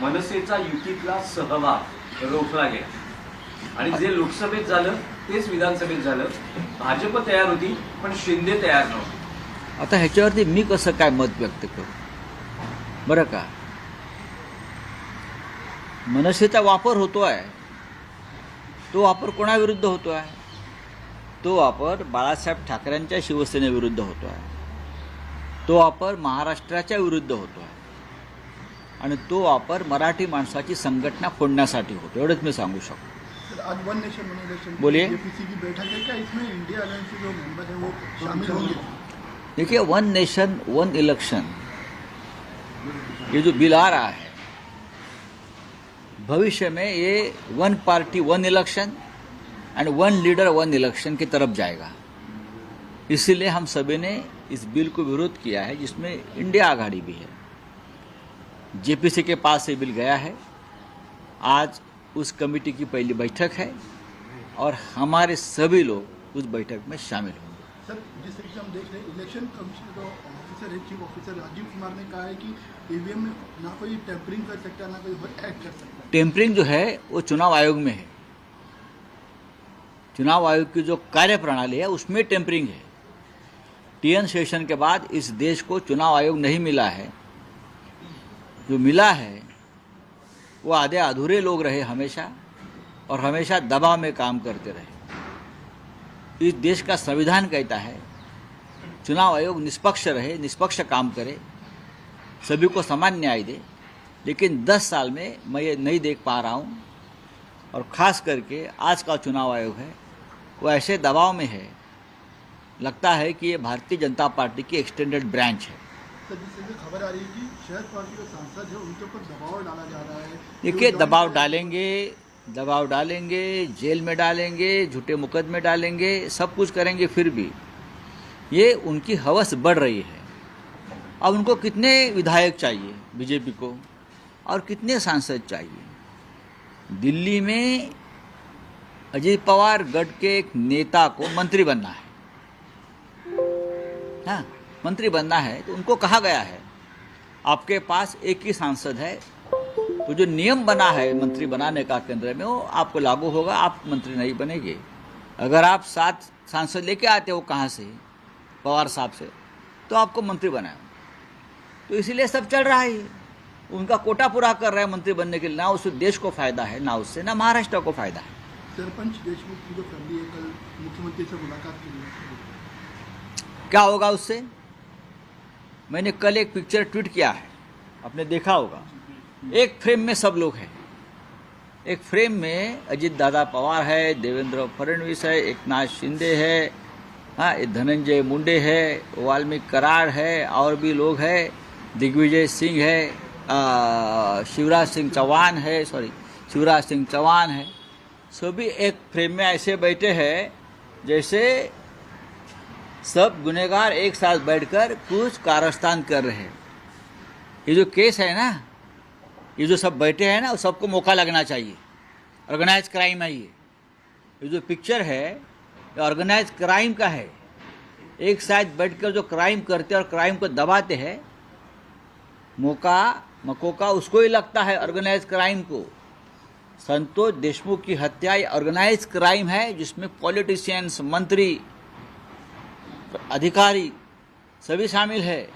मनसेचा युतीतला सहभाग रोखला गेला. आणि जे लोकसभेत झालं तेच विधानसभेत झालं. भाजप तयार होती पण शिंदे तयार नव्हते. आता ह्याच्यावरती मी कसं काय मत व्यक्त करू? बरं का? मनसेचा वापर होतो आहे तो वापर कोणाविरुद्ध होतो आहे तो वापर बाळासाहेब ठाकरेंच्या शिवसेनेविरुद्ध होतो आहे तो वापर महाराष्ट्राच्या विरुद्ध होतो आहे आणि तो वापर मराठी माणसाची संघटना फोडण्यासाठी होतो एवढंच मी सांगू शकतो. आज वन नेशन वन बोलिए। जेपीसी की बैठक है क्या इसमें इंडिया अलायंस के जो मेंबर हैं वो शामिल होंगे? देखिए वन नेशन वन इलेक्शन ये जो बिल आ रहा है भविष्य में ये one party one election and one leader one election की तरफ़ जाएगा। इसीलिए हम सभी ने इस बिल को विरोध किया है जिसमें इंडिया आघाड़ी भी है। जेपीसी के पास ये बिल गया है। आज उस कमेटी की पहली बैठक है और हमारे सभी लोग उस बैठक में शामिल होंगे। सर जिस तरीके से हम देख रहे हैं इलेक्शन कमीशन जो ऑफिसर है चीफ ऑफिसर राजीव कुमार ने कहा है कि ईवीएम में ना कोई टेम्परिंग कर सकता है ना कोई एक्ट कर सकता। है टेम्परिंग जो है वो चुनाव आयोग में है। चुनाव आयोग की जो कार्य प्रणाली है उसमें टेम्परिंग है। टीएन सेशन के बाद इस देश को चुनाव आयोग नहीं मिला है। जो मिला है, वो आधे अधूरे लोग रहे हमेशा और हमेशा दबाव में काम करते रहे। इस देश का संविधान कहता है, चुनाव आयोग निष्पक्ष रहे, निष्पक्ष काम करे, सभी को समान न्याय दे। लेकिन 10 साल में मैं ये नहीं देख पा रहा हूँ और ख़ास करके आज का चुनाव आयोग है, वो ऐसे दबाव में है, लगता है कि ये भारतीय जनता पार्टी की एक्सटेंडेड ब्रांच है। तरीके से खबर आ रही है कि शहर पार्टी के सांसद है उनके ऊपर दबाव डाला जा रहा है। देखिए दबाव डालेंगे दबाव डालेंगे जेल में डालेंगे झूठे मुकदमे डालेंगे सब कुछ करेंगे फिर भी। ये उनकी हवस बढ़ रही है। अब उनको कितने विधायक चाहिए बीजेपी को और कितने सांसद चाहिए? दिल्ली में अजीत पवार गढ़ के एक नेता को मंत्री बनना है। हाँ। मंत्री बनना है तो उनको कहा गया है। आपके पास एक ही सांसद है तो जो नियम बना है मंत्री बनाने का केंद्र में वो आपको लागू होगा आप मंत्री नहीं बनेंगे। अगर आप सात सांसद लेके आते हो कहाँ से? पवार साहब से तो आपको मंत्री बनाए तो इसीलिए सब चल रहा है। उनका कोटा पूरा कर रहा है मंत्री बनने के लिए ना उससे देश को फ़ायदा है ना उससे ना महाराष्ट्र को फ़ायदा है। सरपंच देशमुख की जो फैमिली है कल मुख्यमंत्री से मुलाकात की क्या होगा उससे? मैंने कल एक पिक्चर ट्वीट किया है। आपने देखा होगा। एक फ्रेम में सब लोग हैं। एक फ्रेम में अजीत दादा पवार है, देवेंद्र फडणवीस है एक नाथ शिंदे है हाँ धनंजय मुंडे है, वाल्मीकि कराड़ है, और भी लोग हैं। दिग्विजय सिंह है शिवराज सिंह चौहान है सॉरी शिवराज सिंह चौहान है। सभी एक फ्रेम में ऐसे बैठे हैं, जैसे सब गुनेगार एक साथ बैठकर कुछ कारस्तान कर रहे हैं। ये जो केस है ना, ये जो सब बैठे हैं ना सबको मौका लगना चाहिए। ऑर्गेनाइज क्राइम है ये। ये जो पिक्चर है, ये ऑर्गेनाइज क्राइम का है। एक साथ बैठकर जो क्राइम करते और क्राइम को दबाते हैं, मौका, मकोका उसको ही लगता है ऑर्गेनाइज क्राइम को। संतोष देशमुख की हत्या ऑर्गेनाइज क्राइम है जिसमें पॉलिटिशियंस मंत्री अधिकारी सभी शामिल है।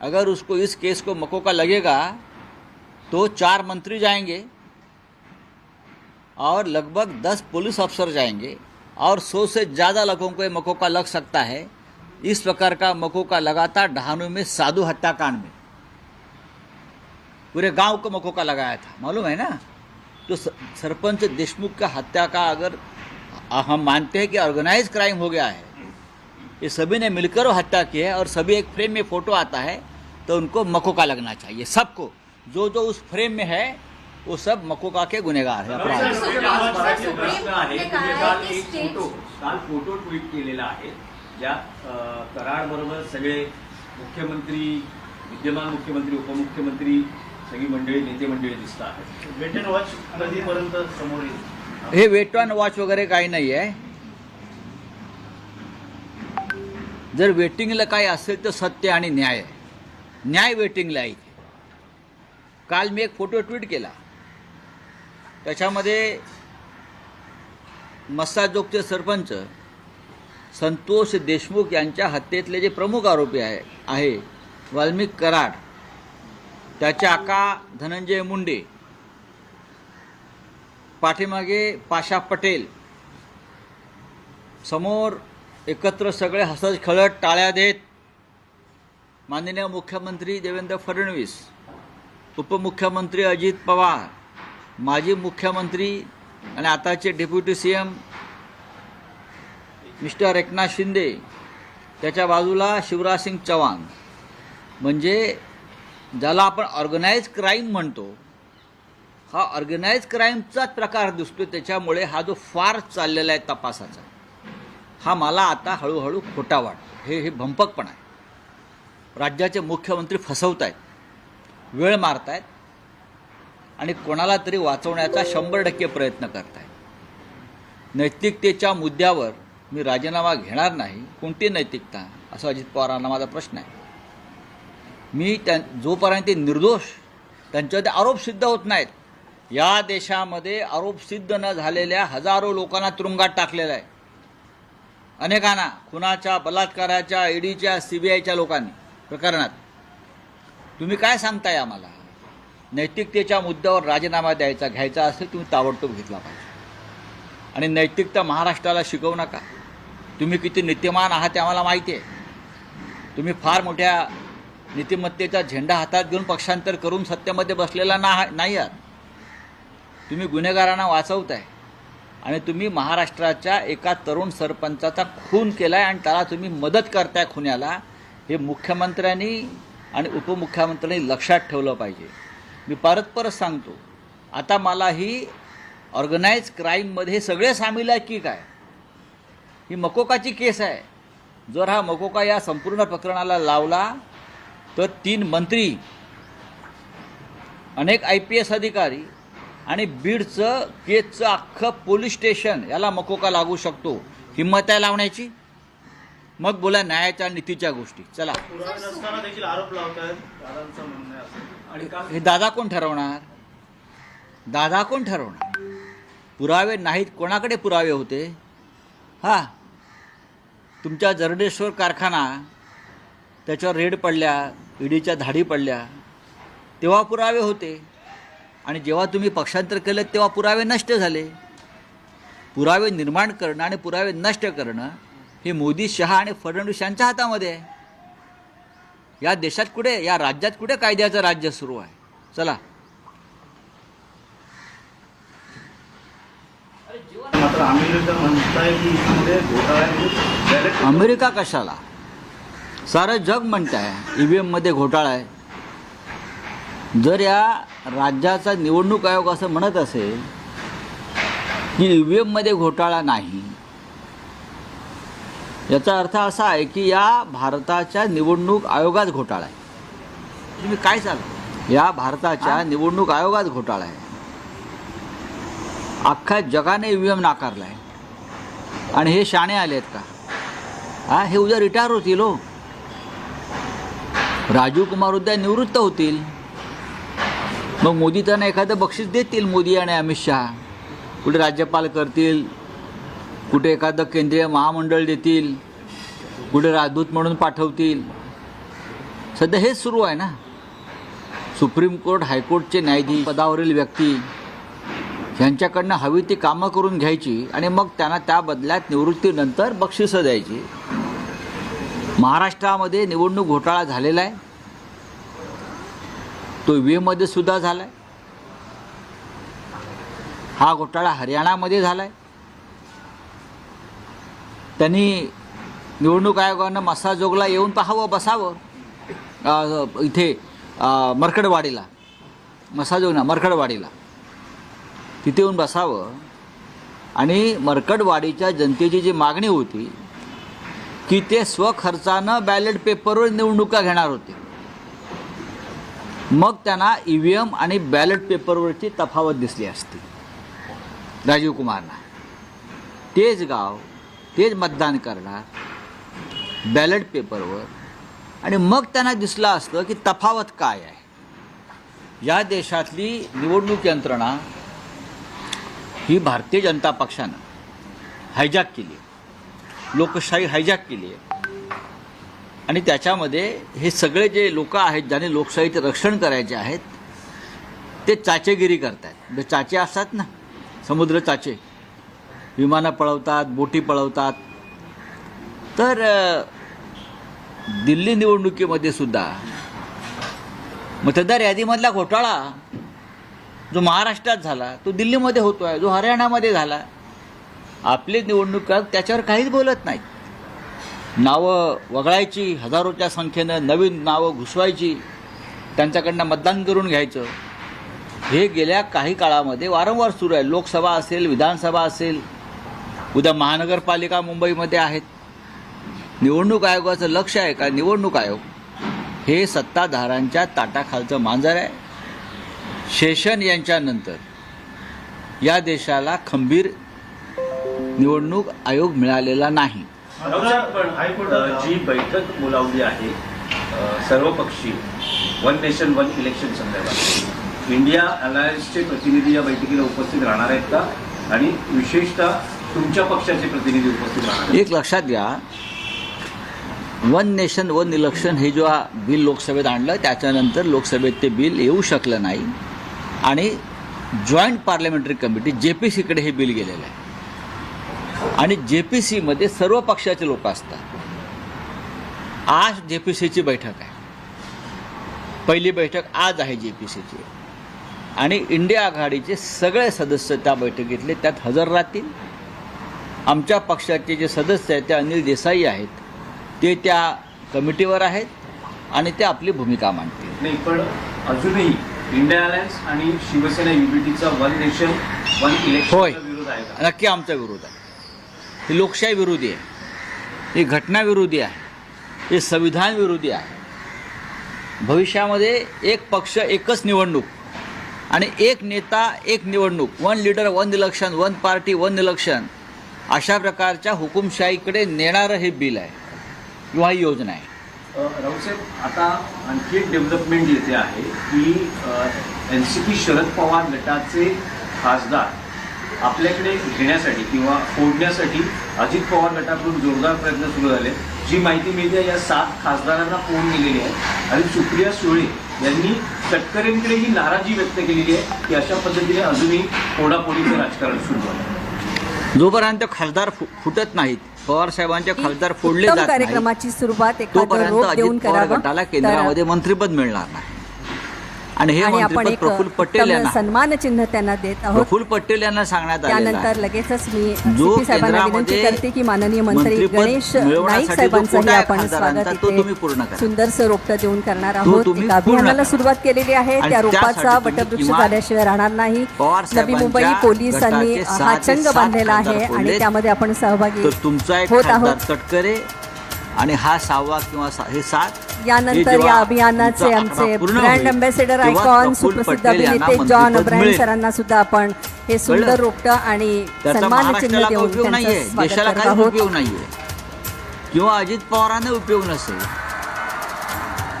अगर उसको इस केस को मकोका लगेगा तो चार मंत्री जाएँगे और लगभग दस पुलिस अफसर जाएँगे और सौ से ज़्यादा लोगों को मकोका लग सकता है। इस प्रकार का मकोका लगातार डहानू में साधु हत्याकांड में। पूरे गाँव को मकोका लगाया था, मालूम है ना? तो सरपंच देशमुख का हत्या का अगर, हम मानते हैं कि ऑर्गेनाइज क्राइम हो गया है ये सभी ने मिलकर हत्या की है और सभी एक फ्रेम में फ़ोटो आता है तो उनको मकोका लगना चाहिए। सबको जो जो उस फ्रेम में है वो सब मकोका के गुनेगार है काल है फ़ोटो ट्विट केलेला आहे ज्यात कराड सगळे मुख्यमंत्री विद्यमान मुख्यमंत्री उपमुख्यमंत्री सगळी मंडळी नेते मंडळी दिसत आहेत वेट अँड वॉच कधीपर्यंत समोर येईल? हे वेट ऑन वॉच वगैरे काही नाही आहे जर वेटिंगला काही असेल तर सत्य आणि न्याय. न्याय वेटिंगला आहे. काल मी एक फोटो ट्विट केला. त्याच्यामध्ये मस्साजोगचे सरपंच संतोष देशमुख यांच्या हत्येतले जे प्रमुख आरोपी आहे आहे वाल्मिक कराड त्याच्या आका धनंजय मुंडे पाठीमागे पाशा पटेल समोर एकत्र सगळे हसत खळत टाळ्या देत. माननीय मुख्यमंत्री देवेंद्र फडणवीस उपमुख्यमंत्री अजित पवार माजी मुख्यमंत्री आणि आताचे deputy C M mister Eknath Shinde त्याच्या बाजूला शिवराज सिंग चव्हाण. म्हणजे ज्याला आपण ऑर्गनाईज क्राईम म्हणतो हा ऑर्गनाईज क्राईमचाच प्रकार दिसतो त्याच्यामुळे हा जो फार चाललेला आहे तपासाचा. हा मला आता हळूहळू खोटा वाट हे हे भंपकपण आहे. राज्याचे मुख्यमंत्री फसवत आहेत वेळ मारत आहेत आणि कोणाला तरी वाचवण्याचा शंभर टक्के प्रयत्न करतायत. नैतिकतेच्या मुद्द्यावर मी राजीनामा घेणार नाही. कोणती नैतिकता? असं अजित पवारांना माझा प्रश्न आहे. मी त्या जोपर्यंत ते निर्दोष त्यांच्यावर आरोप सिद्ध होत नाहीत. या देशामध्ये आरोप सिद्ध न झालेल्या हजारो लोकांना तुरुंगात टाकलेला आहे. अनेकांना खुनाच्या बलात्काराच्या ईडीच्या सी बी आयच्या लोकांनी प्रकरणात. तुम्ही काय सांगताय आम्हाला? नैतिकतेच्या मुद्द्यावर राजीनामा द्यायचा घ्यायचा असेल तुम्ही ताबडतोब घेतला पाहिजे. आणि नैतिकता महाराष्ट्राला शिकवू नका. तुम्ही किती नीतिमान आहात ते आम्हाला माहिती आहे. तुम्ही फार मोठ्या नीतिमत्तेचा झेंडा हातात घेऊन पक्षांतर करून सत्तेमध्ये बसलेला ना नाही आहात. तुम्ही गुन्हेगारांना वाचवताय. आणि तुम्ही महाराष्ट्राच्या एका तरुण सरपंचाचा खून केला आहे आणि त्याला तुम्ही मदत करताय खुन्याला हे मुख्यमंत्र्यांनी आणि उपमुख्यमंत्र्यांनी लक्षात ठेवलं पाहिजे. मी परत परत सांगतो आता मला ही ऑर्गनाईज क्राईममध्ये हे सगळे सामील आहे की काय? ही मकोकाची केस आहे. जर हा मकोका या संपूर्ण प्रकरणाला लावला तर तीन मंत्री अनेक आय पी एस अधिकारी आणि बीडचं केसचं अख्खं पोलीस स्टेशन याला मकोका लागू शकतो. हिंमत आहे लावण्याची? मग बोला न्यायाच्या नीतीच्या गोष्टी. चला. हे दादा कोण ठरवणार? दादा कोण ठरवणार? पुरावे नाहीत कोणाकडे पुरावे होते? हा. तुमच्या जरडेश्वर कारखाना त्याच्यावर रेड पडल्या ईडीच्या धाडी पडल्या तेव्हा पुरावे होते. आणि जेव्हा तुम्ही पक्षांतर केलं तेव्हा पुरावे नष्ट झाले. पुरावे निर्माण करणं आणि पुरावे नष्ट करणं हे मोदी शहा आणि फडणवीस यांच्या हातामध्ये आहे. या देशात कुठे या राज्यात कुठे कायद्याचं राज्य सुरू आहे? चला. मात्र अमेरिका कशाला? सारं जग म्हणत आहे ईव्हीएममध्ये घोटाळा आहे. जर या राज्याचा निवडणूक आयोग असं म्हणत असेल की ई व्ही एममध्ये घोटाळा नाही. याचा अर्थ असा आहे की या भारताच्या निवडणूक आयोगात घोटाळा आहे. तुम्ही काय चाल या भारताच्या निवडणूक आयोगात घोटाळा आहे. अख्ख्या जगाने ई व्ही एम नाकारला आहे आणि हे शाणे आले आहेत का? हा हे उद्या रिटायर होतील हो. राजीव कुमार उद्या निवृत्त होतील. मग मोदी त्यांना एखादं बक्षीस देतील मोदी आणि अमित शहा. कुठे राज्यपाल करतील कुठे एखादं केंद्रीय महामंडळ देतील कुठे राजदूत म्हणून पाठवतील. सध्या हेच सुरू आहे ना. सुप्रीम कोर्ट हायकोर्टचे न्यायाधीश पदावरील व्यक्ती ह्यांच्याकडनं हवी ती कामं करून घ्यायची आणि मग त्यांना त्या बदल्यात निवृत्तीनंतर बक्षिसं द्यायची. महाराष्ट्रामध्ये निवडणूक घोटाळा झालेला आहे. तो मध्ये सुद्धा झाला आहे हा घोटाळा हरियाणामध्ये झाला आहे त्यांनी निवडणूक आयोगानं मसाजोगला येऊन पाहावं बसावं. इथे मरकडवाडीला. मसाजोग ना मरकडवाडीला. तिथे येऊन बसावं. आणि मरकडवाडीच्या जनतेची जी मागणी होती की ते स्वखर्चानं बॅलेट पेपरवर निवडणुका घेणार होते. मग त्यांना ई व्ही एम आणि बॅलेट पेपरवरची तफावत दिसली असती. राजीव कुमारना. तेच गाव तेच मतदान करणार बॅलेट पेपरवर. आणि मग त्यांना दिसलं असतं की तफावत काय आहे. या देशातली निवडणूक यंत्रणा ही भारतीय जनता पक्षानं हायजॅक केली लोकशाही हायजॅक केली आहे. आणि त्याच्यामध्ये हे सगळे जे लोक आहेत ज्यांनी लोकशाहीचे रक्षण करायचे आहेत ते चाचेगिरी करत आहेत म्हणजे चाचे असतात ना समुद्र चाचे. विमानं पळवतात बोटी पळवतात. तर दिल्ली निवडणुकीमध्ये सुद्धा मतदार यादीमधला घोटाळा जो महाराष्ट्रात झाला तो दिल्लीमध्ये होतो आहे जो हरियाणामध्ये झाला आपली निवडणूक त्याच्यावर काहीच बोलत नाहीत. नावं वगळायची हजारोच्या संख्येनं नवीन नावं घुसवायची त्यांच्याकडनं मतदान करून घ्यायचं. हे गेल्या काही काळामध्ये वारंवार सुरू आहे. लोकसभा असेल विधानसभा असेल उद्या महानगरपालिका मुंबईमध्ये आहेत. निवडणूक आयोगाचं लक्ष आहे का? निवडणूक आयोग हे सत्ताधारांच्या ताटाखालचं मांजर आहे. शेषन यांच्यानंतर या देशाला खंबीर निवडणूक आयोग मिळालेला नाही. पण जी बैठक बोलावली आहे सर्वपक्षीय वन नेशन वन इलेक्शन संदर्भात. इंडिया अलायन्सचे प्रतिनिधी या बैठकीला उपस्थित राहणार आहेत का? आणि विशेषतः तुमच्या पक्षाचे प्रतिनिधी उपस्थित राहणार आहेत एक लक्षात घ्या. वन नेशन वन इलेक्शन हे जेव्हा बिल लोकसभेत आणलं त्याच्यानंतर लोकसभेत ते बिल येऊ शकलं नाही. आणि joint parliamentary committee J P सीकडे हे बिल गेलेलं आहे. आणि जे पी सीमध्ये सर्व पक्षाचे लोक असतात. आज जे पी सीची बैठक आहे. पहिली बैठक आज आहे जे पी सीची आणि इंडिया आघाडीचे सगळे सदस्य त्या बैठकीतले त्यात हजर राहतील. आमच्या पक्षाचे जे सदस्य आहेत ते अनिल देसाई आहेत ते त्या कमिटीवर आहेत आणि ते आपली भूमिका मांडतील. नाही पण अजूनही इंडिया अलायन्स आणि शिवसेना युनिटीचा वन नेशन वन होय. इलेक्शन का? नक्की आमचा विरोध आहे. ही लोकशाही विरोधी आहे. ही घटनाविरोधी आहे. हे संविधान विरोधी आहे. भविष्यामध्ये एक पक्ष एकच निवडणूक आणि एक नेता एक निवडणूक one leader one election one party one election अशा प्रकारच्या हुकुमशाहीकडे नेणारं हे बिल आहे. किंवा ही योजना आहे. राऊसाहेब आता आणखी एक डेव्हलपमेंट येते आहे की N C P Sharad Pawar गटाचे खासदार आपल्याकडे घेण्यासाठी किंवा फोडण्यासाठी अजित पवार गटाकडून जोरदार प्रयत्न सुरू झाले. जी माहिती मिळते या सात खासदारांना फोन गेलेली आहे. आणि सुप्रिया सुळे यांनी तटकरेंकडे ही नाराजी व्यक्त केलेली आहे की अशा पद्धतीने अजूनही फोडाफोडीचं राजकारण सुरू आहे. जोपर्यंत खासदार फुटत नाहीत पवार साहेबांचे खासदार फोडले जात नाही कार्यक्रमाची सुरुवात तोपर्यंत अजित पवार गटाला केंद्रामध्ये मंत्रिपद मिळणार नाही. आणि हे आपण एक प्रफुल्ल पटेल यांना सन्मान चिन्ह त्यांना देत आहोत प्रफुल्ल पटेल यांना सांगण्यात त्यानंतर लगेचच मी जो साहेबांना विनंती करते की माननीय मंत्री गणेश नाईक साहेबांचंही आहे आपण स्वागत इथे. सुंदरसं रोपटं देऊन करणार आहोत अभियानाला. सुरुवात केलेली आहे त्या रोपाचा वटवृक्ष झाल्याशिवाय राहणार नाही नवी मुंबई पोलिसांनी हा चंग बांधलेला आहे आणि. त्यामध्ये आपण सहभागी होत आहोत तटकरे आणि हा सहावा किंवा हे सात यानंतर या अभियानाचे आमचे ब्रँड तेव्हा आयकॉन सुप्रसिद्ध अभिनेते जॉन मिळेल. सरांना सुद्धा आपण हे सुंदर? रोपटं आणि सन्मान चिन्ह देऊन देशाला उपयोग नाहीये. किंवा अजित पवारांना उपयोग नसेल.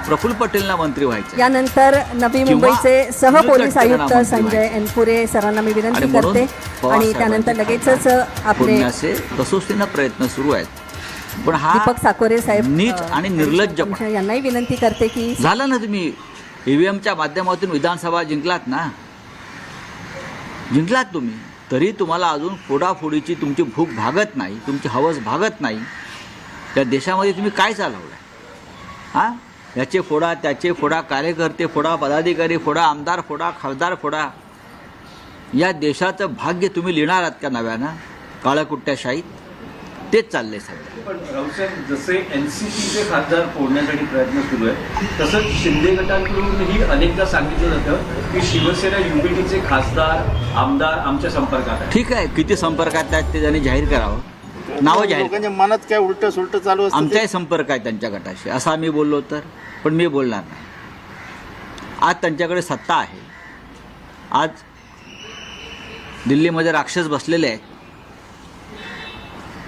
प्रफुल्ल पटेलला मंत्री व्हायचं यानंतर नवी मुंबईचे सह पोलीस आयुक्त संजय. एनपुरे सरांना मी विनंती करते. आणि त्यानंतर लगेचच आपले कसोशीनं प्रयत्न सुरू आहेत. पण हा दीपक साकोरे साहेब नीच अ, आणि निर्लज्जपणा यांनाही विनंती करते की झालं ना तुम्ही ईव्हीएमच्या माध्यमातून विधानसभा जिंकलात ना? जिंकलात तुम्ही. तरी तुम्हाला अजून फोडाफोडीची तुमची भूक भागत नाही तुमची हवस भागत नाही. त्या देशामध्ये तुम्ही काय चालवलं हां? याचे फोडा त्याचे फोडा कार्यकर्ते फोडा पदाधिकारी फोडा आमदार फोडा खासदार फोडा. या देशाचं भाग्य तुम्ही लिहिणार आहात का नव्यानं? काळ्याकुट्ट्याशाहीत तेच चाललंय सध्या. पण राऊसाहेब जसे एन सी पीचे खासदार फोडण्यासाठी प्रयत्न सुरू आहे तसंच शिंदे गटांकडूनही अनेकदा सांगितलं जातं की शिवसेना युपीटीचे खासदार आमदार आमच्या संपर्कात आहे ठीक आहे किती संपर्कात आहेत ते त्यांनी जाहीर करावं. नावं जाहीर लोकांच्या मनात काय उलट सुलट चालू असतं ते- आमचाही संपर्क आहे त्यांच्या गटाशी. असा आम्ही बोललो तर पण मी बोलणार नाही. आज त्यांच्याकडे सत्ता आहे. आज दिल्लीमध्ये राक्षस बसलेले आहेत.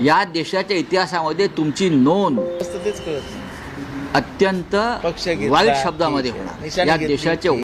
या देशाच्या इतिहासामध्ये तुमची नोंद. अत्यंत वाईट शब्दामध्ये होणार या. देशाचे